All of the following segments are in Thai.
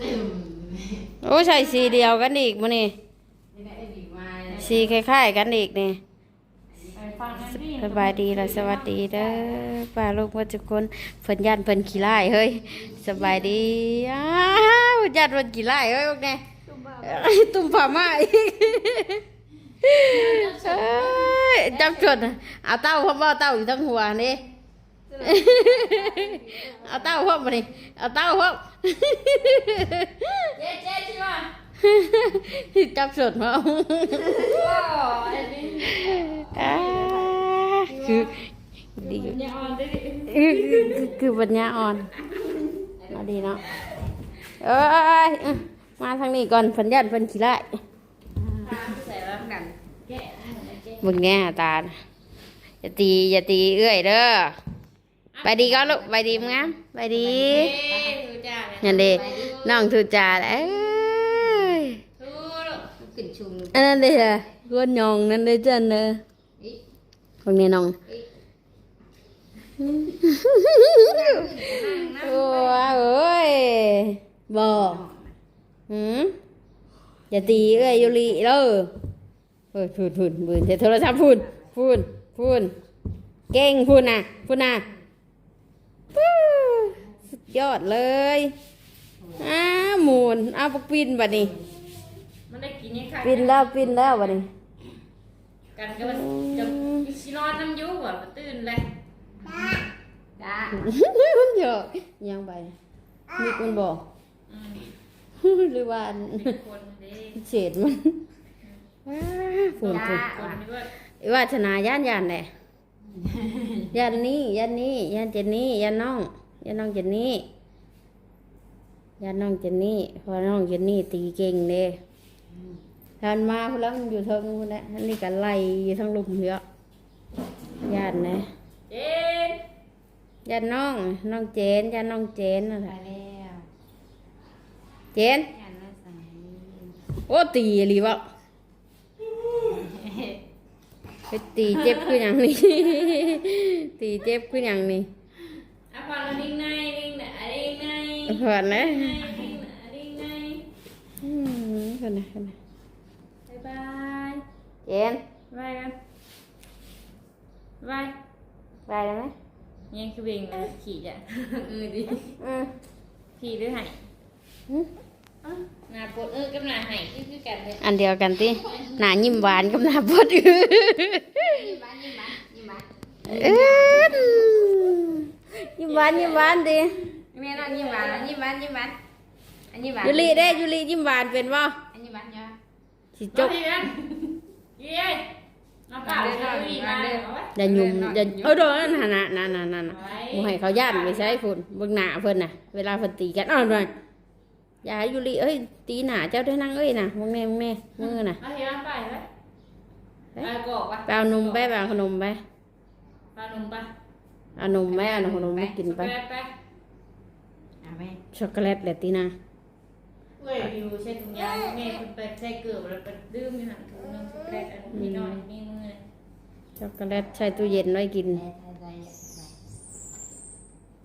ตึมโอ้ใส่สีเดียวกันอีกมื้อนี่นี่แหละไอ้บีมาสีคล้ายๆกันอีกนี่ไปฟังนั่นนี่สบายดีและสวัสดีเด้อป้าลูกว่าทุกคนเพิ่นย่านเพิ่นขี้ร้ายเฮ้ยสบายดีอ้าวย่านเพิ่นขี้ร้ายเฮ้ยพวกนี้ตุ่มผ้าไหมาอีกเอ้ยจับจดเอาเต้าพ่อบ่เต้าอยู่ทั้งหัวนี่ เอาเต้าพ่อมานี่เอาเต้าพ่อเจ๊เจ๊ใช่ป่ะจับจดมาโอ้ไอ้นี่อ่าคือดียังอ่อนได้ดิคือคือคือปัญญาอ่อนเอาดีเนาะเอ้ยอื้อมาทางนี้ก่อนเพันยันเพันขี้ไล่ตามใส่แล้วกันแกะแกะมึงแง่ตาน่ะอย่าตีอย่าตีเอื้อยเด้อ ไปดีก็ลูกไปดีมั้งงามไปดีเอ๊ะทูจ้าเลยยันดีน้องทูจ่าเอ้ยทูลูกขึ้นชุมอันนั้นเลยอะก้นยองนั่นเลยจันเนอะอีคนนี้น้องอีโอ้ยเอ้ยบ่หืมอย่าตีเอ้ยยูริเด้อเฮ้ยพูดพูดพูดจะโทรศัพท์พูดพูดพูดเก่งพูดนะพูดนะปู้ สุดยอดเลยอ้าหมุนเอาปักปินบัดนี้มันได้กินยังไงปินแล้วปินแล้วบัดนี้ กันก็มันจะชินอนน้ำยุบอะมันตื่นเลยจ้ามันเยอะยังไปมีคนบอกอืมหรือว่าอันมีคนเด้เศษมันว้าฝุ่นฝุ่นคนนี้ว่าไอ้ว่าชนะย่านย่านแหละ ย่านนี้ย่านนี้ย่านเจนนี่ย่านน้องย่านน้องเจนนี่ย่านน้องเจนนี่เพอน้องเจนนี่ตีเก่งเด้ทันมาพุ่นแล้วมันอยู่เทิงพุ่นแหละอันนี้ก็ไล่อยู่ทั้งลุมเยอะย่านนะเจ๊ย่านน้องน้องเจนย่านน้องเจนนั่นแหไปละแล้วเจนยันละสายโอ้ตีอีหลีวะ ไปตีเจ็บคืออย่างนี้ ตีเจ็บคืออย่างนี้อะพอเราดิ้งในดิ้งไหนดิ้งในเพื่อนนะดิ้งในดิ้งไหนดิ้งในอืมเพื่อนนะเพื่อนนะบายบายเจนบายกันบายไปได้ไหมยังคือเบงขี่จ้ะเออดิอืมขี่ด้วยไห่อืม หน้าปวดเออกับหน้าไห่คือคือกันเลยอันเดียวกันติหน้ายิ้มหวานกับหน้าปวดอื้อยิ้มบ้านยิ้มบ้านยิ้มบ้านเอิ้นยิ้มหวานยิ้มหวานดิแม่น้องยิ้มบ้านยิ้มบ้านยิ้มบ้านอันยิ้มบ้านยูริเด้ยูริยิ้มหวานเป็นบ่อันยิ้มบ้านเนาะสิจจกบเย้น้ำเปล่าเลยมาเลยอย่ายุ่มอย่าเออโดนนั่นน่ะนั่นนั่นนั่นนั่นบ่ให้เขาย่านไปใช้ฝุ่นเบิ่งหน้าเพิ่นน่ะ เวลาเพิ่นตีกันอ้าวหน่อยอ ย่าให้ยูริเอ้ย ตีหน้าเจ้าด้วยนั่งเอ้ยน่ะมึงแม่มึงแม่มือน่ะเอาเฮียไปไหมไปกอกปะไปเอานมไปไปเอาขนมไปปลาหนุ่มปะเอานมไปเอาขนมไปกินไปไปเอาไปช็อกโกแลตแหละตีน่ะเว้ยอยู่ใช้ถุงยางแม่คนไปใช้เกลือแล้วไปดื่มอยู่หันถุงนึงช็อกโกแลตอันนี้น้อยนี่มือช็อกโกแลตใส่ตู้เย็นไว้กินไป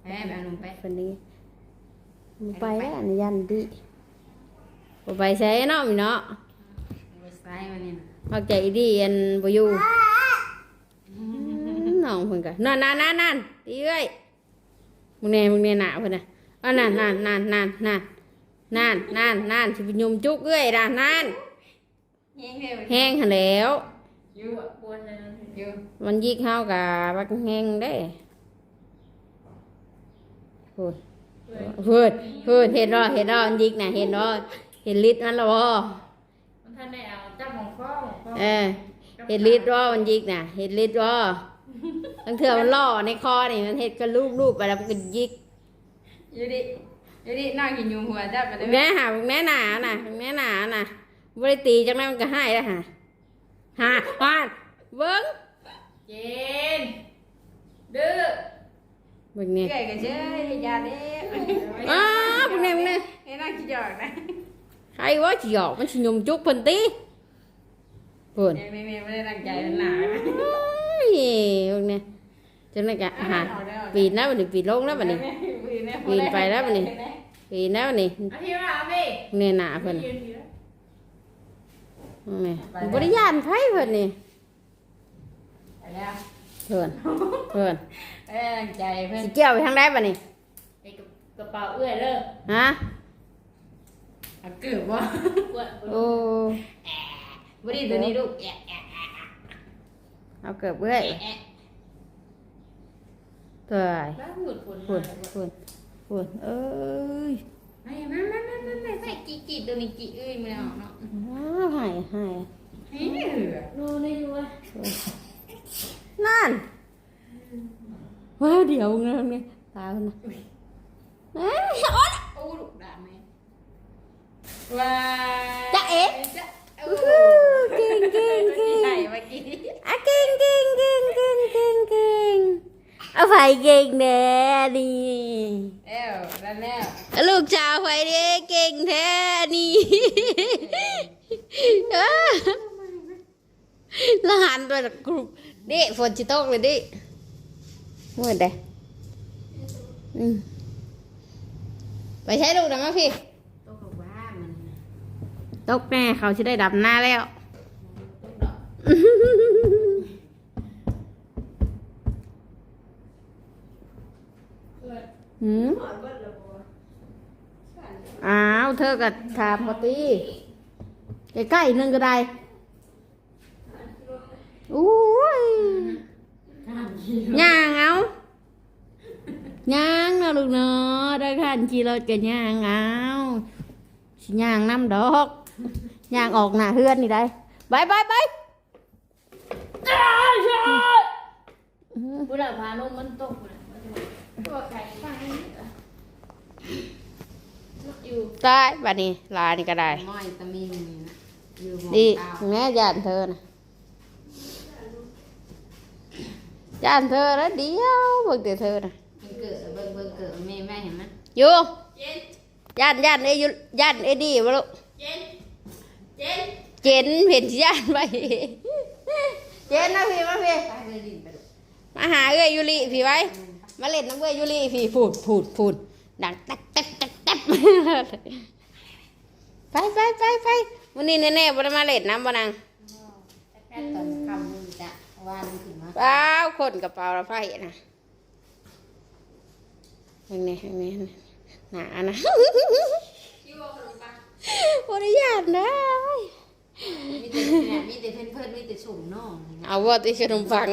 ไปเอาหนุ่มไปคนนี้ มึงไปแล้วอันยันดิบ่ไปใช้เนาะมีเนาะไปใส่มาเนี่ยมักใจดีอันบ่อยู่น้องเพิ่นก็นั่นนั่นนั่นนั่นตีเอ้ยมึงแน่มึงแน่หนาเพิ่นน่ะอันนั่นนั่นนั่นนั่นนั่นนั่นนั่นนั่นสิไปยุมจุกเอ้ยน่ะนั่นแห้งเลยแห้งหันแหล้วอยู่อะปวดเลยอยู่มันยิกเฮากับบักแห้งเด้พูด พูดพูดเห็นบ่เห็นบ่มันยิกน่ะเห็นบ่เห็นลิตรมันและบ่มันท่านได้เอาจับของข้อของข้อเออเห็นลิตรบ่มันยิกน่ะเห็นลิตรบ่ตั้งเถื่อมันล่อในคอนี่มันเห็ดกระลูบลูบไปแล้วมันก็ยิกอยู่ดิอยู่ดินั่งกินยุงหัวจับไปเลยแม่หาแม่หนาน่ะแม่หนาน่ะบ่ได้ตีจังนั้นมันก็ให้แล้วหาหาปานเบิ่งเจนดื้อ เบิ่งนี่เกยกันเจ้ยยาเด้อ้าวเบิ่งนี่เบิ่งนี่ให้นั่งกินหยอกนะใครว่าสิหยอกมันสิยมจุกเพิ่นติพูดแม่แม่ไม่ได้ตั้งใจมันหนาโอ้ยพวกเนี้ยจังได๋กะหาปีนแล้วบัดนี้ปีนลงแล้วบัดนี้ ปีนไปแล้วบัดนี้ ปีแล้วนี่อาทิตย์ละเอาไปเนี่ยหนาเพิ่นยืนอยู่แล้วนี่บริยานไผเพิ่นนี่ไปแล้วเพิ่นเพิ่น เอ้ยใจเพื่อนสิเกี่ยวไปทางใดบัดนี้ไอ้กระเป๋าเอื้อยเลิกฮะเอาเกือบว่าโอ้บดีตัวนี้ลูกแอะแอะเอาเกือบเอ้ยแอะตัวบ้าหมุดฝนฝุ่นฝุ่นฝุ่นเอ้ยไม่ไม่ไม่ไม่ไม่ไม่ไม่จีจีตัวนี้จีเอ้ยไม่เอาเนาะว้าวหายหายเฮ้ยดูได้ดูว่านั่น ว้าวเดี๋ยวเงี้ยนี่ตาคนน่ะเอ้ยโอ๊ยโอ้ลูกด่าไหมว้าจ๊ะเอ๊ะจ๊ะโอ้อู้เก่งเก่งเก่งใหญ่เมื่อกี้อะเก่งเก่งเก่งเก่งเก่งเก่งเอาไฟเก่งแน่นี่แล้วแล้วแล้วลูกสาวไฟเด้เก่งแท้นี่เอ้อแล้วหันไปกรุบดิฝนจิตกเลยดิ มืดเด้อืมไปใช้ลูกนะมาพี่ต้องบอกว่ามันตกแน่เขาจะได้ดับหน้าแล้วต้องดอกเออหืมหอยเบิดเลยบัวอ้าวเธอก็ถามปตีใกล้ๆนึงก็ได้อุ้ยทานกิน ย่างเอาย่างนะลูกเนาะได้ขันขี่รถกันย่างเอาสิย่างน้ำดอกย่างออกหน้าเฮือนนี่ได้ไปไปไปผู้ใดพาลงมันตกเลยตัวไข่ฟังอยู่ตายบัดนี้ลานี่ก็ได้ม้อยตะมิงนี่นะอยู่หมองดีเก้าแม่ย่านเธอนะ ย่านเธอแล้วเดียวเบิ่งแต่เธอนะมันเกิดเบิ่งเบิ่งเกิดแม่แม่เห็นไหมอยู่เย็นย่านย่านเอ้ยอยู่ย่านเอ้ยดีบ่ลูกเย็นเย็นเจนเห็นสิย่านไปเจนนะพี่มาพี่ไปเลยดินไปเลยมาหาเอ้ยยูริพี่ไว้มาเล่นน้ำเอ้ยยูริพี่พูดพูดพูดดังตักตักตักตักไปไปไปไปวันนี้แน่ๆบ่ได้มาเล่นน้ำบ่นางแค่ตอนคำนึงจะว่านึงถึงมา เปล่าคนกระเป๋าละไฟนะนี่นี่นี่หนานะคิวเอาขนมปังบริยานได้มีแต่เนี่ยมีแต่เพื่อนเพื่อนมีแต่สุ่มน้องนี่นะเอาว่าติขนมปัง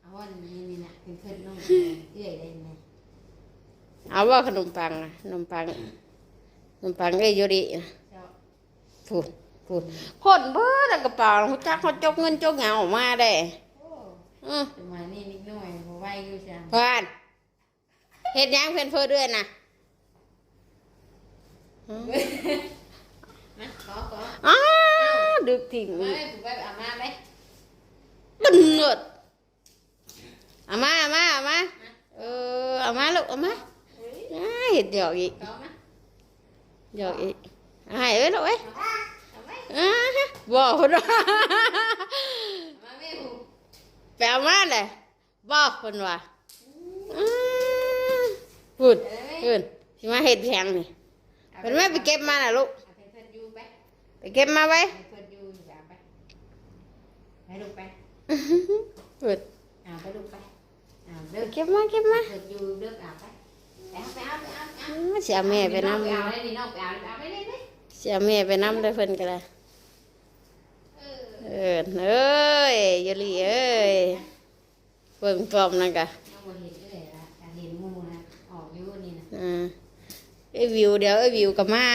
เอาว่านี่นี่นะเป็นเพื่อนน้องเอื้อยได้ไหมเอาว่าขนมปังนะขนมปังขนมปังเอ้ยยูรินะเจ้าพูดพูดคนเบื่อแต่กระเป๋าเขาจักเขาจกเงินจกเงาออกมาได้โอ้อือแต่มานี่นิดหน่อยบ่ไหวอยู่จังพานเฮ็ดหยังเพื่อนเพื่อด้วยนะอืมนะขอขออ้าวดึกถิ่มมาอีกไหมถูกไปอามาไหมตึนเนิดเอามาเอามาเอามาเออเอามาลูกเอามาอ้าเห็ดหยอกอีกขอมาหยอกอีกเอาให้เอ้ยลูกเอ้ยเอาไหมอ้าบอกคนว่ามาไม่หู ไปเอามาเลยบอกคนว่าอ้าพูดพูดสิมาเห็ดแพงนี่เป็นแม่ไปเก็บมาน่ะลูกเอาเพื่อนอยู่ไปไปเก็บมาไว้ให้เพื่อนอยู่อย่าไปให้ลูกไปพูดเอาไปลูกไปเอาไปเด้อเก็บมาเก็บมาเพื่อนอยู่เด้อเอาไปไปเอาไปเอาไปเอาไปเอาอ้าเสียแม่ไปน้ำเอาได้นี่น้องไปเอาเอาไปเลยเลยเสียแม่ไปน้ำได้เพิ่นก็ได้เออ เออเอ้ยยลีเอ้ยเบิ่งปลอมนั่นกะน้องบ่เห็นเลยละการเห็นหมูนะออกอยู่นี่นะอ่าไอ้วิวเดี๋ยวไอ้วิวก็มา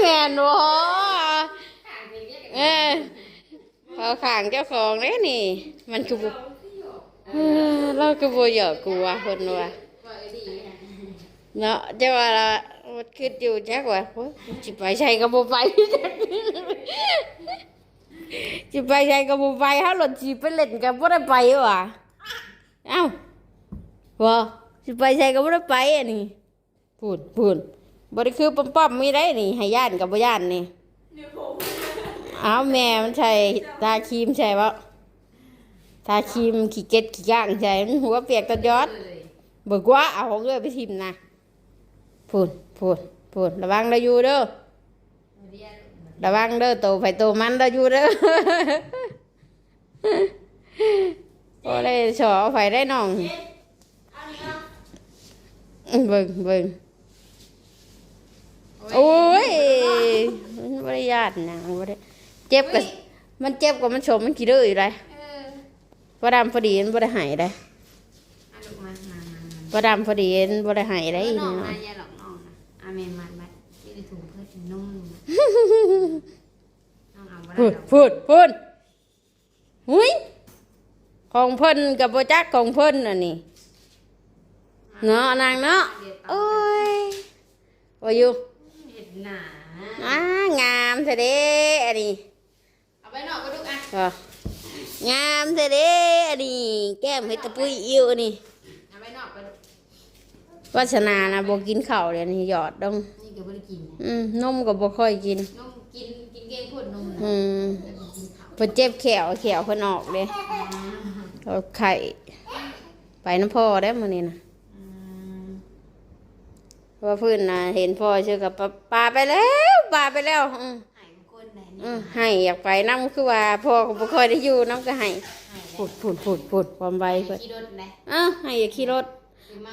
แม่นบ่เออเขาข้างเจ้าของเด้นี่ มันคือบ่เออเราคือบ่หยอกกูว่าเพิ่นว่าว่าเออดีนะเนาะจะว่าละ มันคิดอยู่จักว่าโอ้ยสิไปใช้ก็บ่ไปสิไปใช้ก็บ่ไปเฮารถสิไปเล่นก็บ่ได้ไปว่ะเอ้าว่าสิไปใช้ก็บ่ได้ไปอันนี้พูดพูดบ่ได้คือปั๊มๆมีได้นี่ให้ย่านก็บ่ย่านนี่เอ้าแม่มันใช่ตาครีมใช่บ่ทาครีมขี้เก็ดขี้ย่างใช่มันหัวเปียกตะยอดเบิกว่าเอาของเอ้ยไปทิมนะพูด พูดพูดระวังเราอยู่เด้อเรียนระวังเด้อโตไปโตมันเราอยู่เด้อโอ้ได้ฉอไฟได้น้องเบิ่งเบิ่งโอ้ยมันบริยาตนะบ่ได้เจ็บกับมันเจ็บกว่ามันชมมันกี่เด้ออยู่ไรเออว่าดำพอดีมันบ่ได้หายได้อันลูกมามามามาว่าดำพอดีมันบ่ได้หายได้อีกน้องเนาะนะ อย่าหลอกน้องนะอาเมนมันบัดที่ได้ถุงเพื่อกินนมน้องเอาบ่ได้พูดหรอกพูดพูดหุ้ยของเพิ่นกับโบจักของเพิ่นอันนี้เนาะนางเนาะโอ้ยว่าอยู่เห็ดหนาอ่างามเถอะเด้อันนี้เอาไปนอกก็ลูกอะก็งามเถอะเด้อันนี้แก้มให้ตะปุยอิ่วอันนี้ เอาไปนอกก็ลูก วาสนานะบ่กินข้าวเลยนี่หยอดดองนี่ก็บ่ได้กินนะอืมนมก็บ่ค่อยกิน นมกินกินเก้งพูดนมนะอืมแต่บ่กินข้าวเพิ่นเจ็บแขวแขวเพิ่นออกเลยเอาไข่ไปน้ำพ่อได้อมื้อนี้นะอืมว่าเพื่อนนะเห็นพ่อเชื่อกับปลาปลาไปแล้วปลาไปแล้วอืมหายบางคนแหละอืนี่มให้อยากไปน้ำคือว่าพ่อก็บ่ค่อยได้อยู่น้ำก็ให้หายพูดพูดพูดพูดความไวแล้วเพิ่นขี่รถนะเอ้าให้อย่าขี่รถคือมา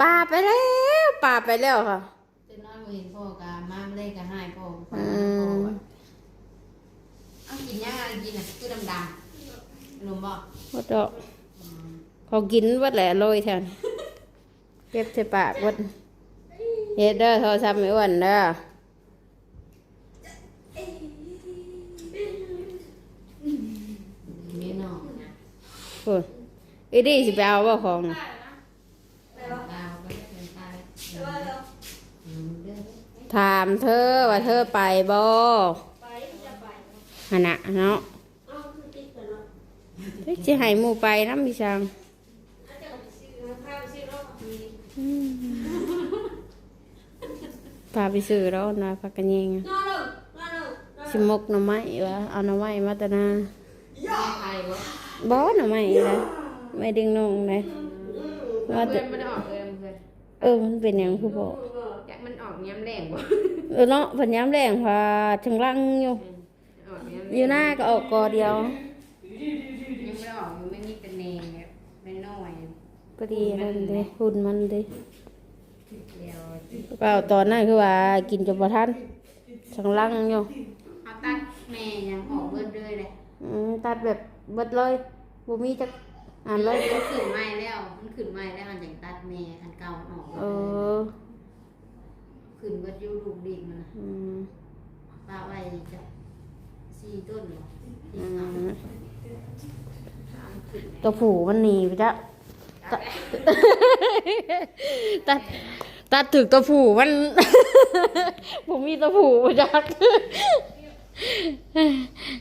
ปลาไปแล้วปลาไปแล้วค่ะตื่นนอนบ่เห็นพ่อกะมาเล่นกะหายพ่อไปอืหาพ่อมว่ะเอากินยังไงกินอะคือดำๆหนุ่มบ่หมดดอกเขากินวัดแหละโรยแทนเก็บใส่ปากวัดเฮ็ดเด้อโทรศัพท์ไม่อ้วนเด้อมีน้องนะพูดอีดีสิไปเอาบ่ของน่ะ ดาวก็เป็นตายอืมเด้อ ถามเธอว่าเธอไปบ่หั่นน่ะเนาะเฮ้ยจะให้หมูไปน้ำพี่ช้างอืมพาไปซื้อแล้วนะพักกันยังอะชิมกหน่อไม้วะเอาหน่อไม้มาแต่นาแม่ใครวะบอหน่อไม้เลยไม่ดึงนองเลยว่าเพื่แต่อนมันออกเลยเพื่อนเออมันเป็นอย่างคือบอก อยากมันออกย้ำแรงวะเออเนาะพันย้ำแรงพาถึงลังอยู่ ออกย้ำแรงอยู่หน้าก็ออกกอเดียวยังไม่ออกยังไม่มีเป็นเนงแบบเป็นน้อยพอดีนั่นเด้หุ่นมันเด้เดียวเปล่าตอนนั้นคือว่ากินจนบ่ทันถึงลังอยู่เขาตัดแม่ยังออกเบิดเลยเลยอืมตัดแบบเบิดเลยบ่มีจักอ่านเลยมันขึ้นใหม่แล้ว มันขึ้นใหม่แล้วอันอย่างตัดแม่อันเก่าออกเออ ขึ้นเบิดอยูลูกดีกมันนะอืมป้าไว้จะสี่ต้นเหรออืมสามขึ้นตัวผูมันหนีไปจ้ะตัดตัดถึกตัวผูมัน ผมมีตัวผูมาจัก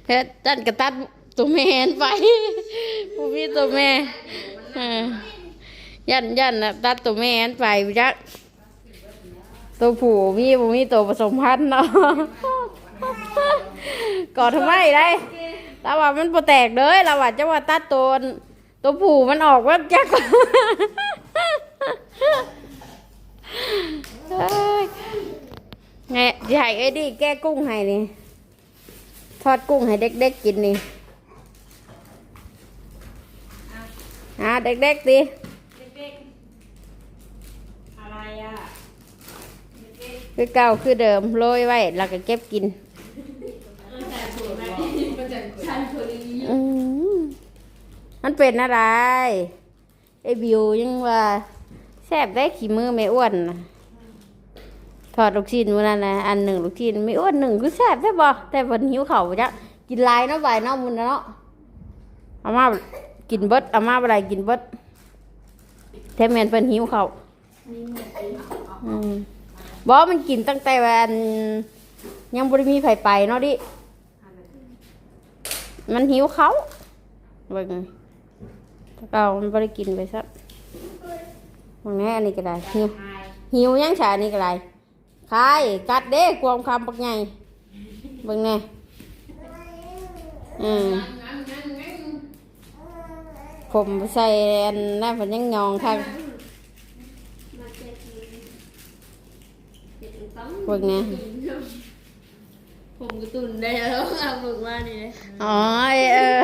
แค่ตัดก็ตัดตัวแม่นไปผมมีตัวแม่อ่ายันยันนะตัดตัวแม่นไปไปจัก ตัวผูมีผมมีตัวผสมพันธุ์เนาะก่อทำไมได้เราว่ามันโปแตกเลยเราว่าจะว่าตัดตัวตัวผูมันออกว่าจักไงใหญ่ไอ้ดิแก้กุ้งให้นี่ทอดกุ้งให้เด็กๆกินนี่อ่าเด็กๆดิ เด็กๆอะไรอะ คือเก่าคือเดิมโรยไว้แล้วก็เก็บกินแต่สวยไหมมันจะใช่คนนี้อืมมันเป็นอะไรไอ้บิวยังว่าแซ่บได้ขี้มือไม่อ้วนน่ะถอดลูกชิ้นวันนั้นนะอันหนึ่งลูกชิ้นไม่อ้วนหนึ่งคือแซ่บได้บ่แต่เพิ่นหิวเข่าวจ้ะกินหลายเนาะบ่ายเนาะมุนน่ะเนาะเอามากินเบิดเอามาบ่ได้กินเบิดแท้แม่นเพิ่นหิวเข่าวอืม บ่มันกินตั้งแต่วันยังบ่ได้มีไผ่ไปเนาะดิ มันหิวเขาเบิ่งเก่ามันบ่ได้กินไปซักวันนี้อันนี้ก็ได้หิวหิวยังฉาอันนี้ก็ได้คายกัดเด้ความคำปักใหญ่เบิ่งแน่อืมผมใส่อันนั้นเพิ่นยังยองคัก มาเจ็ดมือเจ็ดต้อง พวกเนี้ยผมกระตุนได้แล้วเอาฝึกว่านี่เลยอ๋อเออ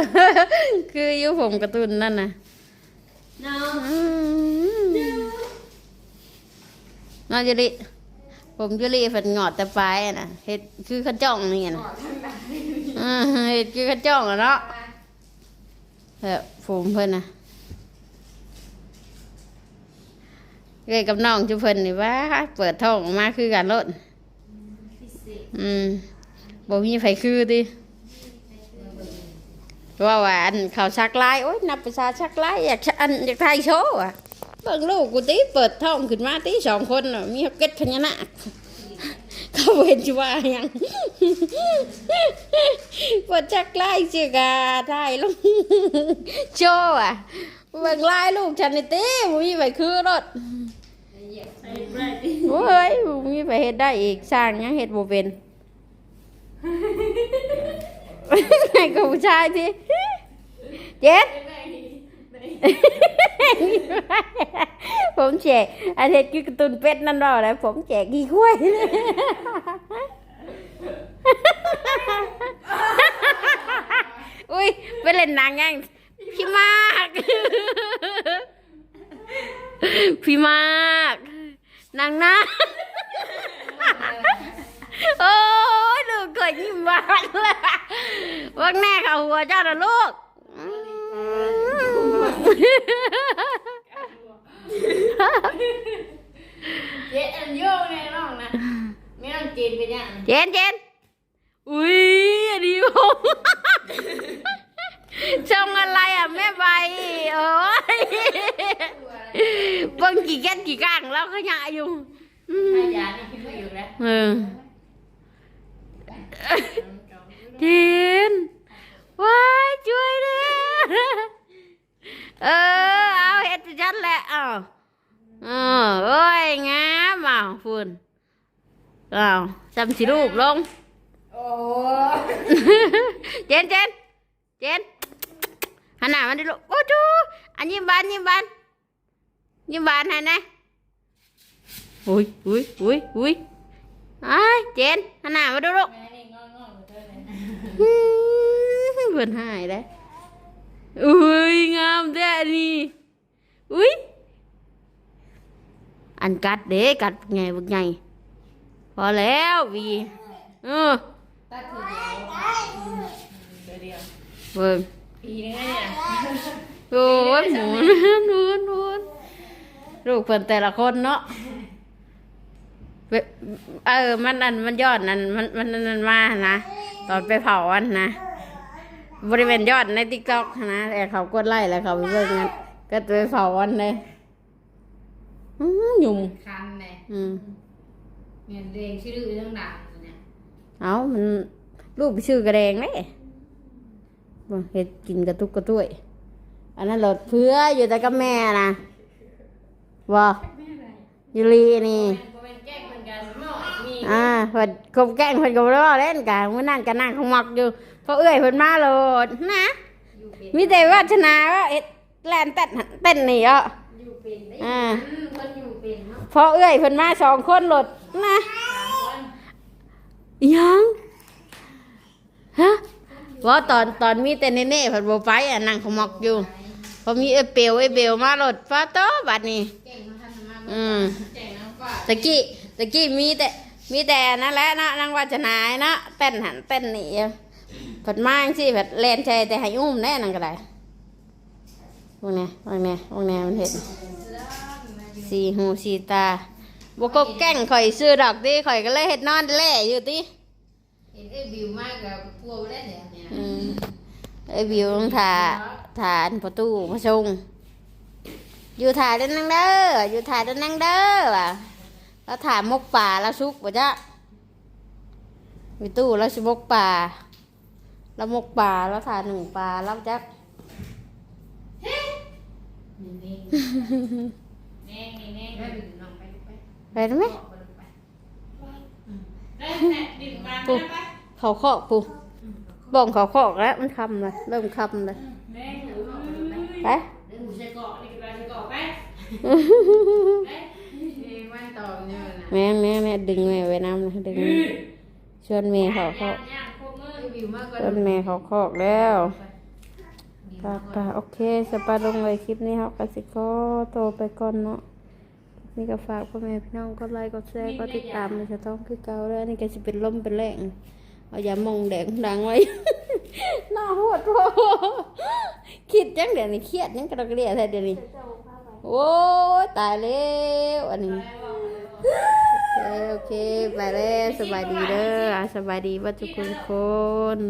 คืออยู่ผมการ์ตูนนั่นน่ะเนาะอืมน้องจุลิผมจุลิเพิ่นงอดแต่ปลายอะน่ะเฮ็ดคือเขาจ้องนี่น่ะอ่าเฮ็ดคือเขาจ้องอะเนาะเออผมเพิ่นน่ะเอ้ยกับน้องจุเพิ่นนี่ว่าเปิดท้องออกมาคือกันโลดพิเศษ อืมบ่มีไผคือติว่าว่าอันเขาชักลายโอ๊ยนับประชาชักลายอยากอันอยากถ่ายโชว์อะเบิ่งลูกกูติเปิดท้องขึ้นมาติสองคนมีเก็ดพญานาคเขาเห็นสิว่ายังเปิดชักลายสิกาถ่ายลงโชว์อะเบิ่งลายลูกฉันนี่ติบ่มีไผคือรถ โอ้ยบ่มีไปเฮ็ดได้อีกสร้างหยังเฮ็ดบ่เป็นไงกับผู้ชายที่เจ็ดผมแจกอันเฮ็ดคือกระตุนเป็ดนั่นว่าอะไรผมแจกกี่ถ้วยอุ้ยไปเล่นหนังยังพี่มาก พี่มาก นางนะโอ้ยลูกเคยยิ้มหวานเลยว่าแม่เขาหัวเจ้านะลูกเจ๊อันโยกแน่น้องนะไม่ต้องจีนไปยังเจนเจนอุ้ยอันนี้ผมช่องอะไรอะแม่ใบโอ้ย เบิ่งกี่แก้นกี่ก้างแล้วก็ยังอยู่อืมถ้ายานี่คิดว่าอยู่แล้วเออเจนว้ายช่วยด้วยเออเอาเฮ็ดจัดแหละเอาเออโอ้ยงามเอาฝุ่นเอาจำสิรูปลงโอ้เจนเจนเจนหันหน้ามันดิลูกโอ้จูอันยิ้มบานยิ้มบาน ยิ้มบานให้นะอุ้ยอุ้ยอุ้ยอุ้ยไอ้ายเจนหันหน้ามาดูลูกแม่นี่งองๆอยู่เท่านั้นอื้อเพื่อนหายแล้วอุ้ยงามแท้นี่อุ้ยอันกัดเด้กัดไงบักไงพอแล้ววีเออตัดทีเดียวเดียวเบิ่งปีนึงเนี่ยโอ้ยหมุนหมุนหมุน ลูกเพิ่นแต่ละคนเนาะเวเออ มันอันมันยอดนั่นมันมันมันมานะตอนไปเผาอันนะบริเวณยอดในติ๊กต็อกนะแต่เขากดไล่แล้วเขาไปเบิ่งกันก็ไปเผาอันเลยอื้อหยุ่มคันเนี่ยอืมเงินเรียงชื่อดื้อเรื่องดังเนี่ยเอามันลูกไปชื่อกระแดงเลยบ่เฮ็ดกินกระตุกกระตุ้ยอันนั้นหลดเพื่ออยู่แต่กับแม่นะ ว่ายูรีนี่เป็นแก้เป็นการหม้อมีอ่าเพิ่นกบแกล้งเพิ่นก็บ่ได้เล่นกันมื้อนั้นก็นั่งขมักอยู่พราะเอื้อยเพิ่นมาโลดนะ มีแต่วาชนาว่าเอ็ดแล่นเต้นเต้นนี่อะอยู่เอ่าคนอยู่เป็นเนาพราะเอื้อยเพิ่นมาสองคนโลดนะยังฮะว่าตอนตอนมีแต่เน่ๆเพิ่นบ่ไปอะนั่งขมักอยู่ พอมีเอ้ยเปียวเอ้ยเบลมาโลดฟ้าโตบัดนี้ เก่งมาทำมาอืม เก่งน้ำกว่าตะกี้ตะกี้มีแต่มีแต่นั่นแหละนะนางวาจนาเนาะเต้นหันเต้นนี่ผัดมาจังสิผัดเล่นใจแต่ให้อุ้มแน่นั่นก็ได้วงแน่วงแน่วงแน่มันเห็นสีหูสีตาบกบแกล้งข่อยซื้อดอกดิข่อยก็เลยเห็ดนอนแล่อยู่ติเห็นไอ้บิวมากกับพัวไปได้เนี่ยเนี่ยอืมไอ้บิวต้องถ่า ถ่าอันประตูมาส่งอยู่ถ่าเด้นนั่งเด้ออยู่ถ่าเด้นนั่งเด้อว่ะแล้วถ่ามกป่าแล้วซุกบ่จ้ะมีตู้แล้วสิมกป่าแล้วมกป่าแล้วถ่าหนึ่งป่าแล้วจักนี่นี่แน่นี่แน่ได้ดึงน้องไปไปไปได้ไหมได้แน่ดึงมาไปเขาเคาะปูบ่องเขาเคาะแล้วมันคำเลยเริ่มคำเลยแม่ถือน้อง ไปไปเอ้ยวันตอบเนี่ยนะแม่แม่แม่ดึงแม่ไว้น้ำนะดึงชวนแม่เขาเขาย่างโคตรมือวิวมากกว่าชวนแม่เขาคอกแล้วปาปาโอเคสปาลงเลยคลิปนี้เขากสิโกโตวไปก่อนเนาะคลิปนี่ก็ฝากพ่อแม่พี่น้องกดไลค์กดแชร์กดติดตามเลยจะต้องคือเก่าแล้วอันนี่ก็จะเป็นลมเป็นแรงเอาอย่ามองแดงดังไว้ น่าโหดโพคิดจังเดี๋ยวนี้เครียดยังกระดกกระเดียแท้เดี๋ยวนี้จะเอาผ้าไว้โอ้ตายแล้วอันนี้โอเคโอเคไปแล้วสบายดีเด้อสบายดีว่าทุกคนคน